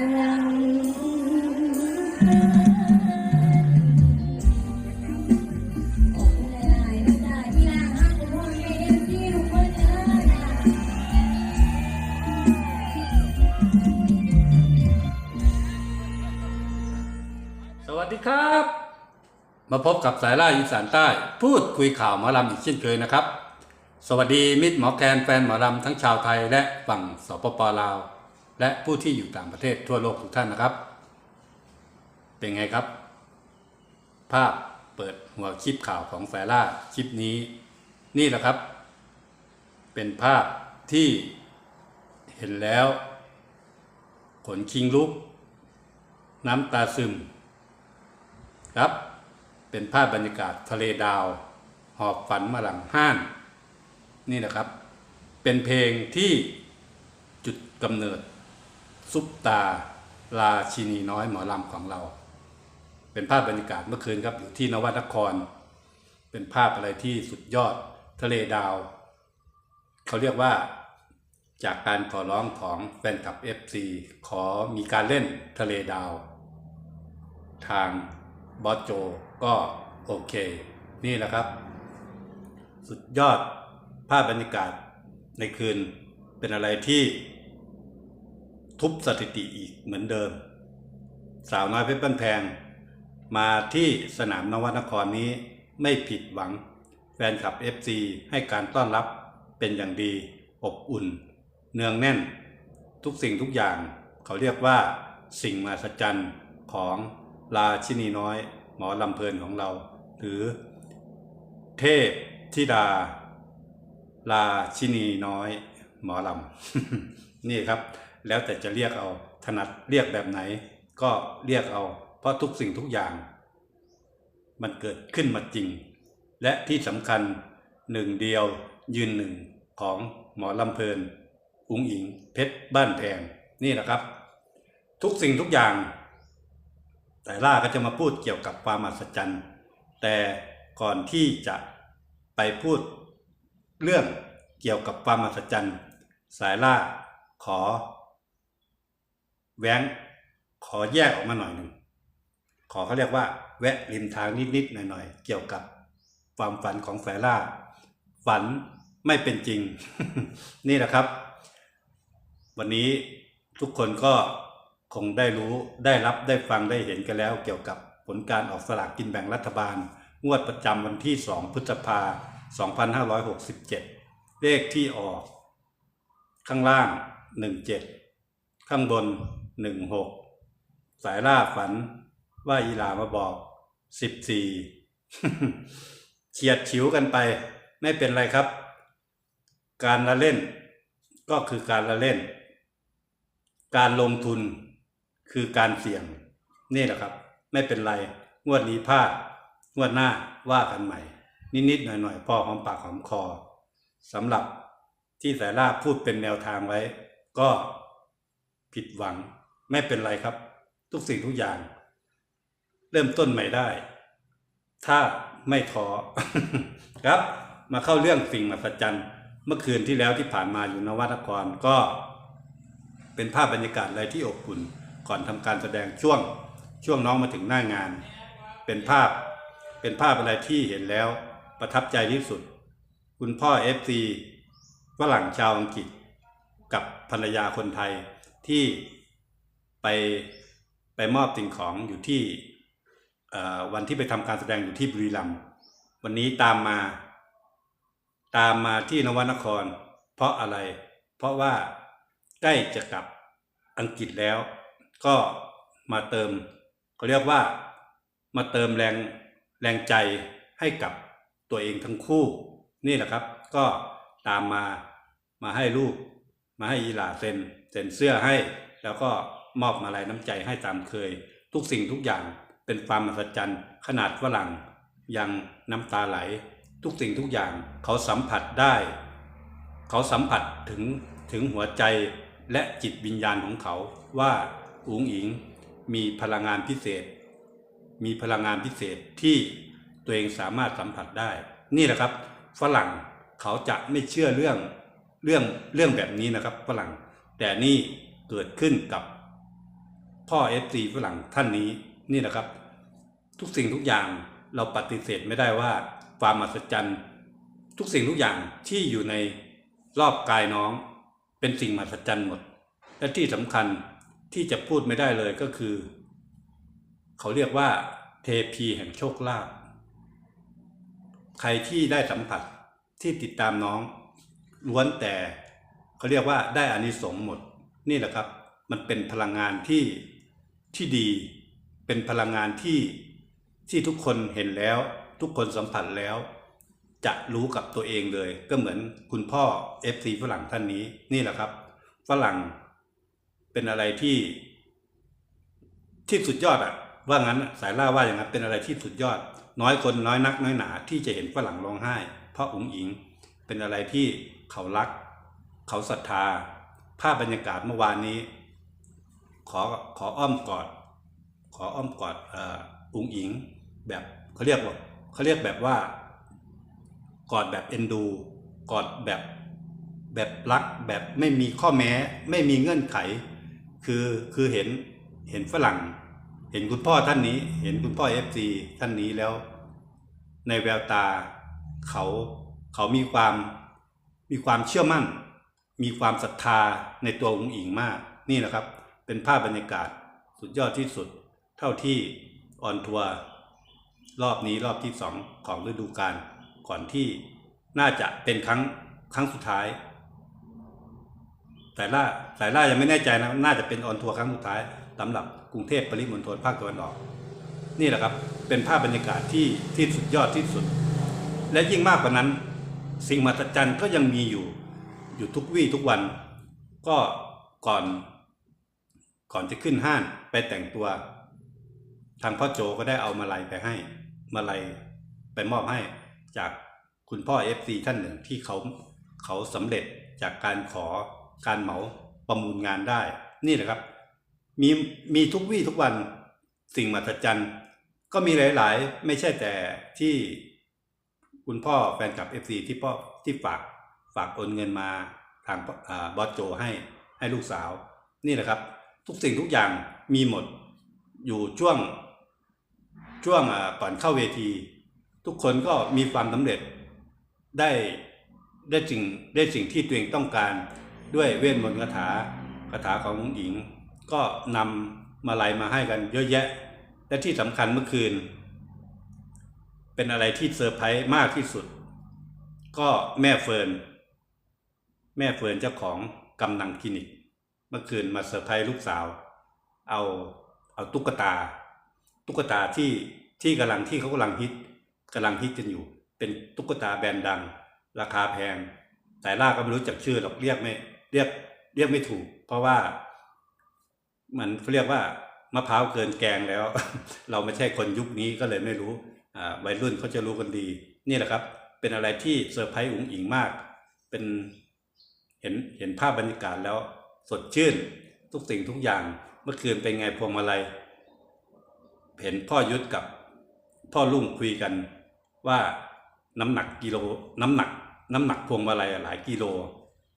สวัสดีครับ มาพบกับสายล่าอีสานใต้ พูดคุยข่าวหมอลำอีกเช่นเคยนะครับ สวัสดีมิตรหมอแคนแฟนหมอลำทั้งชาวไทยและฝั่งสปปลาว และผู้ที่อยู่ต่างประเทศทั่วโลกทุกท่านนะครับ เป็นไงครับ ภาพเปิดหัวคลิปข่าวของสายล่าคลิปนี้ นี่แหละครับ เป็นภาพที่เห็นแล้ว ขนคิงลุก น้ำตาซึม ครับ เป็นภาพบรรยากาศทะเลดาว หอบฝันมาหลังห้าน นี่นะครับ เป็นเพลงที่จุดกำเนิด ซุปตาราชินีน้อยหมอลำของเรา เป็นภาพบรรยากาศเมื่อคืนครับอยู่ที่นวัดนคร เป็นภาพอะไรที่สุดยอดทะเลดาว เขาเรียกว่าจากการขอร้องของแฟนคลับ FC ขอมีการเล่นทะเลดาว ทางบอสโจก็โอเค นี่แหละครับ สุดยอดภาพบรรยากาศในคืนเป็นอะไรที่ ทุบสถิติอีกเหมือนเดิม สาวน้อยเพชรบ้านแพง มาที่สนามนวนครนี้ไม่ผิดหวัง แฟนคลับ FC ให้การต้อนรับเป็นอย่างดี อบอุ่น เนืองแน่น ทุกสิ่งทุกอย่าง เขาเรียกว่า สิ่งมหัศจรรย์ของราชินีน้อย หมอลำเพลินของเรา หรือ เทพธิดา ราชินีน้อย หมอลำนี่ครับ แล้วแต่จะเรียกเอาถนัดเรียกแบบไหน ก็เรียกเอา เพราะทุกสิ่งทุกอย่าง มันเกิดขึ้นมาจริง และที่สำคัญหนึ่งเดียวยืนหนึ่งของหมอลำเพลิน อุงอิงเพชรบ้านแพงนี่แหละครับ ทุกสิ่งทุกอย่าง แต่ล่าก็จะมาพูดเกี่ยวกับความมหัศจรรย์ แต่ก่อนที่จะไปพูดเรื่องเกี่ยวกับความมหัศจรรย์ สายล่าขอ แว้งขอแยกออกมาหน่อยหนึ่งขอเขาเรียกว่า แวะริมทางนิดๆหน่อยๆเกี่ยวกับความฝันของสายล่า ฝันไม่เป็นจริง นี่แหละครับ วันนี้ทุกคนก็คงได้รู้ได้รับได้ฟังได้เห็นกันแล้ว เกี่ยวกับผลการออกสลากกินแบ่งรัฐบาล งวดประจำวันที่ 2 พฤษภา 2567 เลขที่ออก ข้างล่าง 17 ข้างบน 16สายล่าฝันว่าอีหลามาบอกสิบสี่เฉียดฉิวกันไป ไม่เป็นไรครับ การละเล่น ก็คือการละเล่น การลงทุนคือการเสี่ยง นี่แหละครับ ไม่เป็นไร งวดนี้พลาดงวดหน้าว่ากันใหม่ นิดๆหน่อยๆพอหอมปากหอมคอสำหรับที่สายล่าพูดเป็นแนวทางไว้ ก็ผิดหวัง ไม่เป็นไรครับ ทุกสิ่งทุกอย่าง เริ่มต้นใหม่ได้ ถ้าไม่ท้อครับ มาเข้าเรื่องสิ่งมหัศจรรย์ เมื่อคืนที่แล้วที่ผ่านมาอยู่นวัตกรก็เป็นภาพบรรยากาศอะไรที่อบอุ่นก่อนทำการแสดงช่วงช่วงน้องมาถึงหน้างาน เป็นภาพเป็นภาพอะไรที่เห็นแล้วประทับใจที่สุด คุณพ่อ FC ฝรั่งชาวอังกฤษ กับภรรยาคนไทยที่ ไปไปมอบสิ่งของอยู่ที่วันที่ไปทำการแสดงอยู่ที่บุรีรัมย์วันนี้ตามมา ตามมาที่นวนคร เพราะอะไร เพราะว่าใกล้จะกลับอังกฤษแล้ว ก็มาเติมเขาเรียกว่ามาเติมแรงแรงใจให้กับตัวเองทั้งคู่ นี่แหละครับ ก็ตามมามาให้ลูก มาให้อีหลาเซ็นเซ็นเสื้อให้ แล้วก็ มอบมาลัยน้ำใจให้ตามเคย ทุกสิ่งทุกอย่างเป็นความมหัศจรรย์ ขนาดฝรั่งยังน้ำตาไหล ทุกสิ่งทุกอย่างเขาสัมผัสได้ เขาสัมผัสถึงถึงหัวใจและจิตวิญญาณของเขาว่าอุ๋งอิงมีพลังงานพิเศษ มีพลังงานพิเศษที่ตัวเองสามารถสัมผัสได้ นี่แหละครับ ฝรั่งเขาจะไม่เชื่อเรื่องเรื่องเรื่องแบบนี้นะครับ ฝรั่ง แต่นี่เกิดขึ้นกับ พ่อเอฟซีฝรั่งท่านนี้นี่นะครับ ทุกสิ่งทุกอย่างเราปฏิเสธไม่ได้ว่าความมหัศจรรย์ ทุกสิ่งทุกอย่างที่อยู่ในรอบกายน้อง เป็นสิ่งมหัศจรรย์หมด และที่สำคัญที่จะพูดไม่ได้เลยก็คือ เขาเรียกว่า เทพีแห่งโชคลาภใครที่ได้สัมผัสที่ติดตามน้องล้วนแต่เขาเรียกว่าได้อานิสงส์หมด นี่แหละครับ มันเป็นพลังงานที่ ที่ดีเป็นพลังงานที่ที่ทุกคนเห็นแล้ว ทุกคนสัมผัสแล้ว จะรู้กับตัวเองเลย ก็เหมือนคุณพ่อ FC ฝรั่งท่านนี้นี่แหละครับ ฝรั่งเป็นอะไรที่ ที่สุดยอดอะว่างั้นสายล่าว่าอย่างนั้นเป็นอะไรที่สุดยอด น้อยคนน้อยนัก น้อยหนา ที่จะเห็นฝรั่งร้องไห้ เพราะอุ๋งอิง เป็นอะไรที่เขารัก เขาศรัทธา ภาพบรรยากาศเมื่อวานนี้ ขอขออ้อมกอด ขออ้อมกอดอ่ออุ๋งอิงแบบเขาเรียกว่าเขาเรียกแบบว่ากอดแบบเอ็นดูกอดแบบแบบรักแบบไม่มีข้อแม้ไม่มีเงื่อนไข คือคือเห็นเห็นฝรั่ง เห็นคุณพ่อท่านนี้ เห็นคุณพ่อเอฟซีท่านนี้แล้ว ในแววตาเขาเขามีความมีความเชื่อมั่น มีความศรัทธาในตัวองค์อิงมากนี่แหละครับ เป็นภาพบรรยากาศสุดยอดที่สุด เท่าที่ออนทัวร์รอบนี้รอบที่สองของฤดูกาลก่อนที่น่าจะเป็นครั้งครั้งสุดท้ายสายล่าสายล่ายังไม่แน่ใจนะน่าจะเป็นออนทัวร์ครั้งสุดท้ายสำหรับกรุงเทพปริมณฑลภาคตะวันออก นี่แหละครับเป็นภาพบรรยากาศที่ที่สุดยอดที่สุด และยิ่งมากกว่านั้น สิ่งมหัศจรรย์ก็ยังมีอยู่อยู่ทุกวี่ทุกวัน ก็ก่อน ก่อนจะขึ้นห้างไปแต่งตัว ทางพ่อโจก็ได้เอามาลัยไปให้มาลัยไปมอบให้จากคุณพ่อเอฟซีท่านหนึ่งที่เขาเขาสำเร็จจากการขอการเหมาประมูลงานได้ นี่แหละครับ มีมีทุกวี่ทุกวันสิ่งมหัศจรรย์ ก็มีหลาย ๆ ไม่ใช่แต่ที่คุณพ่อแฟนคลับเอฟซีที่พ่อที่ฝากฝากโอนเงินมาทางอบอสโจให้ให้ลูกสาว นี่แหละครับ ทุกสิ่งทุกอย่างมีหมดอยู่ช่วงช่วงก่อนเข้าเวที ทุกคนก็มีความสำเร็จได้ได้สิ่งได้สิ่งที่ตัวเองต้องการด้วยเวทมนต์คาถาคาถาของหญิง ก็นำมาลัยมาให้กันเยอะแยะ และที่สำคัญเมื่อคืน เป็นอะไรที่เซอร์ไพรส์มากที่สุด ก็แม่เฟิร์นแม่เฟิร์นเจ้าของกำนังคลินิก เมื่อคืนมาเซอร์ไพรส์ลูกสาว เอาเอาตุ๊กตา ตุ๊กตาที่ที่กำลังที่เขากำลังฮิตกำลังฮิตกันอยู่ เป็นตุ๊กตาแบรนด์ดัง ราคาแพงสายล่าก็ไม่รู้จักชื่อหรอกเรียกไม่เรียกเรียกไม่ถูก เพราะว่า มันเขาเรียกว่ามะพร้าวเกินแกงแล้ว เราไม่ใช่คนยุคนี้ก็เลยไม่รู้อ่าวัยรุ่นเขาจะรู้กันดี นี่แหละครับ เป็นอะไรที่เซอร์ไพรส์อุ๋งอิงมาก เป็นเห็นเห็นภาพบรรยากาศแล้ว สดชื่น ทุกสิ่งทุกอย่างเมื่อคืนเป็นไงพวงมาลัยเห็นพ่อยุทธกับพ่อลุงคุยกันว่าน้ำหนักกิโลน้ำหนัก น้ำหนักพวงมาลัยหลายกิโล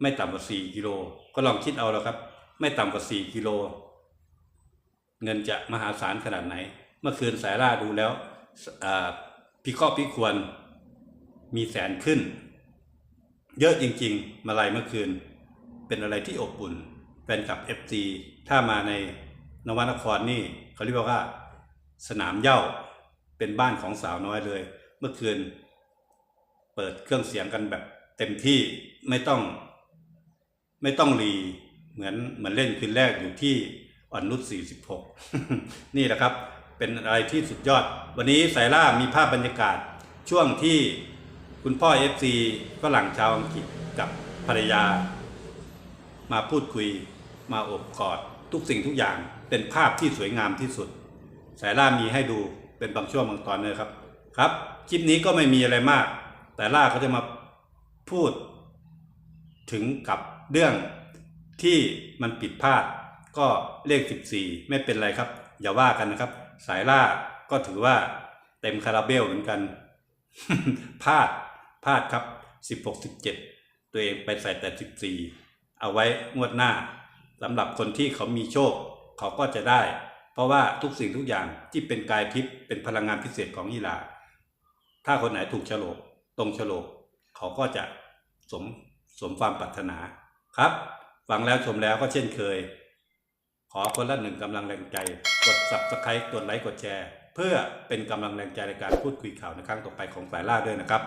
ไม่ต่ำกว่าสี่กิโล ก็ลองคิดเอาแล้วครับ ไม่ต่ำกว่าสี่กิโล เงินจะมหาศาลขนาดไหน เมื่อคืนสายล่าดูแล้วพี่ข้อพี่ควรมีแสนขึ้น เยอะจริง ๆ มาลัยเมื่อคืน เป็นอะไรที่อบอุ่น แฟนคลับ FC ถ้ามาในนวนครนี่เขาเรียกว่าสนามเย้าเป็นบ้านของสาวน้อยเลย เมื่อคืน เปิดเครื่องเสียงกันแบบเต็มที่ไม่ต้อง ไม่ต้องรีเหมือนเหมือนเล่นคืนแรกอยู่ที่อ่อนนุช46 นี่แหละครับ เป็นอะไรที่สุดยอด วันนี้สายล่ามีภาพบรรยากาศช่วงที่คุณพ่อ FC ฝรั่งชาวอังกฤษกับภรรยา มาพูดคุยมาอบกอดทุกสิ่งทุกอย่างเป็นภาพที่สวยงามที่สุด สายล่ามีให้ดูเป็นบางช่วงบางตอนเลยครับ ครับคลิปนี้ก็ไม่มีอะไรมาก แต่ล่าเขาจะมาพูด ถึงกับเรื่องที่มันผิดพลาด ก็เลข 14 ไม่เป็นไรครับ อย่าว่ากันนะครับ สายล่าก็ถือว่าเต็มคาราเบลเหมือนกันพลาดพลาดครับ 16 17 ตัวเองไปใส่แต่ 14 เอาไว้งวดหน้าสำหรับคนที่เขามีโชค เขาก็จะได้ เพราะว่าทุกสิ่งทุกอย่างที่เป็นกายทิพย์เป็นพลังงานพิเศษของยีหลาถ้าคนไหนถูกโฉลกตรงโฉลก เขาก็จะสมสมความปรารถนาครับฟังแล้วชมแล้วก็เช่นเคย ขอคนละหนึ่งกำลังแรงใจ กด subscribe กดไลค์กดแชร์ เพื่อเป็นกำลังแรงใจในการพูดคุยข่าวในครั้งต่อไปของสายล่าด้วยนะครับ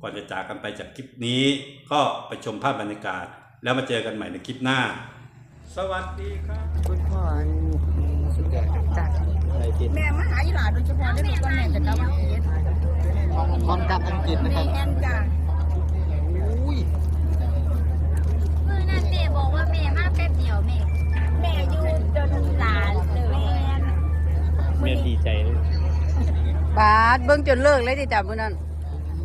ก่อนจะจากกันไปจากคลิปนี้ ก็ไปชมภาพบรรยากาศ แล้วมาเจอกันใหม่ในคลิปหน้า สวัสดีครับคุณพ่อสุดยอดจ้ะอะไรกินแม่มาหาอีหลาโดยเฉพาะได้ลูกว่าแม่จะกลับอังกฤษพร้อมกลับอังกฤษนะแม่ครับแอนจ้ะอุ้ยมือนั่นแม่บอกว่าแม่มาแป๊บเดียวแม่แม่อยู่จนหลานเลยแม่นแม่ดีใจเลยบาสเบิ่งจนเลิกเลยดิจ้ะมื้อนั้น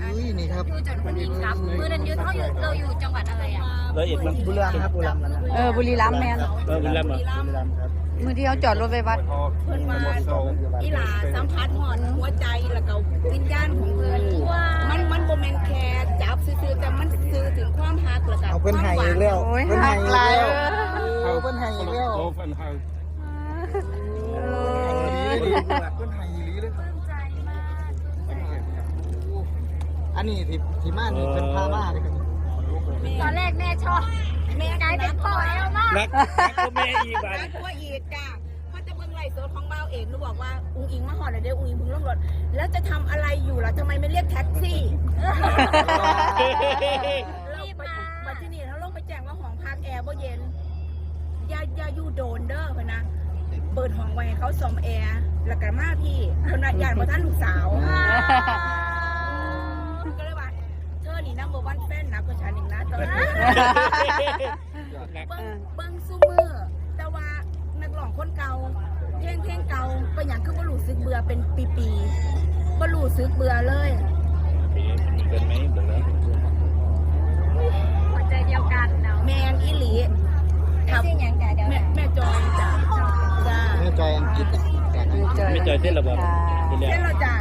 อุ้ยนี่ครับอยู่จนคนนี้ครับมือนั้นอยู่เท่าอยู่เราอยู่จังหวัดอะไรอะร้อยเอ็ดมันบุรีรัมย์ครับบุรีรัมย์นะเออบุรีรัมย์แม่นเออบุรีรัมย์เหรอบุรีรัมย์ครับมื้อที่เขาจอดรถไปวัดเพิ่นมาอีหลาสัมผัสหอดหัวใจแล้วก็วิญญาณของเพิ่นมันมันบ่แม่นแค่จับซื่อๆแต่มันสื่อถึงความฮักแล้วก็เอาเพิ่นให้อีกแล้วโอ้ยเพิ่นให้หักอีกหลายแล้วเออเอาเพิ่นให้อีกแล้ว เออ เพิ่นให้อีกเลยครับ ปลื้มใจมาก อันนี้ที่ที่มานี่เป็นพามาเลยครับตอนแรกแม่ชอบแม่กลายเป็นพ่อแอลมากนักก็แม่อีกหลายกว่าอีกจ้ะพอจะเบิ่งไลฟ์สดของเบาเอกหนูบอกว่าอุ้งอิงมาหอดแล้วเด้ออุ้งอิงเพิ่งลงรถแล้วจะทำอะไรอยู่ล่ะทำไมไม่เรียกแท็กซี่เราไปมาที่นี่เขาลงไปแจ้งว่าห้องพักแอร์บ่เย็นอย่าอย่าอยู่โดนเด้อพะนะเปิดห้องไว้ให้เขาซ่อมแอร์แล้วก็มาพี่คนน่ะยานมาท่านลูกสาว ก็เลยว่าเธอ นี่นัมเบอร์วันแฟนนะกว่าฉันอีกนะตอนนี้เบิ้งเบิ้งซูมือแต่ว่านักร้องคนเก่า เพลงเพลงเก่าเป็นอย่างคือบ่รู้สึกเบื่อเป็นปีๆบ่รู้สึกเบื่อเลยเป็นไหมบอกแล้วหัวใจเดียวกันเนาะแมนอีหลีแม่ชื่อหยังจ้ะเดี๋ยวแม่แม่จอยจ้ะจ้าแม่จอยอังกฤษไม่เจอไม่จอยเส้นระบบค่ะเส้นเราจ้า